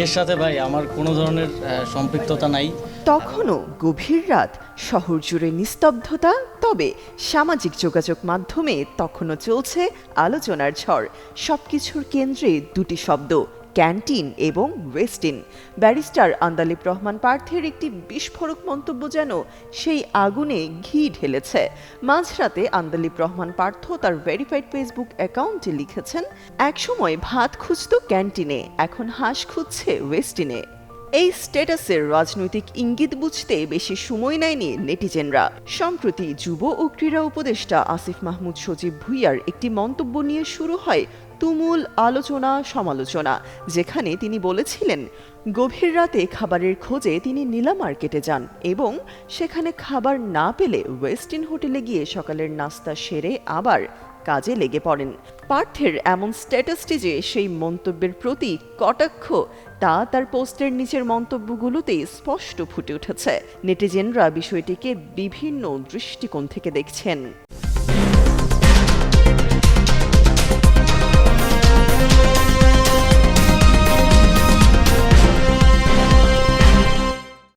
এর সাথে ভাই আমার কোনো ধরনের সম্পৃক্ততা নাই। তখনও গভীর রাত, শহর জুড়ে নিস্তব্ধতা, তবে সামাজিক যোগাযোগ মাধ্যমে তখনও চলছে আলোচনার ঝড়। সবকিছুর কেন্দ্রে দুটি শব্দ ক্যান্টিন এবং ওয়েস্টিন ব্যারিস্টার আন্দালিব রহমান পার্থের একটি বিস্ফোরক মন্তব্য যেন সেই আগুনে ঘি ঢেলেছে। মাঝরাতে আন্দালিব রহমান পার্থ তার ভেরিফাইড ফেসবুক অ্যাকাউন্টে লিখেছেন, একসময় ভাত খুঁজত ক্যান্টিনে, এখন হাঁস খুঁজছে ওয়েস্টিনে এই স্ট্যাটাসের রাজনৈতিক ইঙ্গিত বুঝতে বেশি সময় নেয়নি নেটিজেনরা। সম্প্রতি যুব ও ক্রীড়া উপদেষ্টা আসিফ মাহমুদ সজীব ভুইয়ার একটি মন্তব্য নিয়ে শুরু হয় তুমুল আলোচনা সমালোচনা, যেখানে তিনি বলেছিলেন, গভীর রাতে খাবারের খোঁজে তিনি নীলা মার্কেটে যান এবং সেখানে খাবার না পেলে ওয়েস্টিন হোটেলে গিয়ে সকালের নাস্তা সেরে আবার কাজে লেগে পড়েন। পার্থের এমন স্ট্যাটাসটি যে সেই মন্তব্যের প্রতি কটাক্ষ, তা তার পোস্টের নিচের মন্তব্যগুলোতেই স্পষ্ট ফুটে উঠেছে। নেটিজেনরা বিষয়টিকে বিভিন্ন দৃষ্টিকোণ থেকে দেখছেন।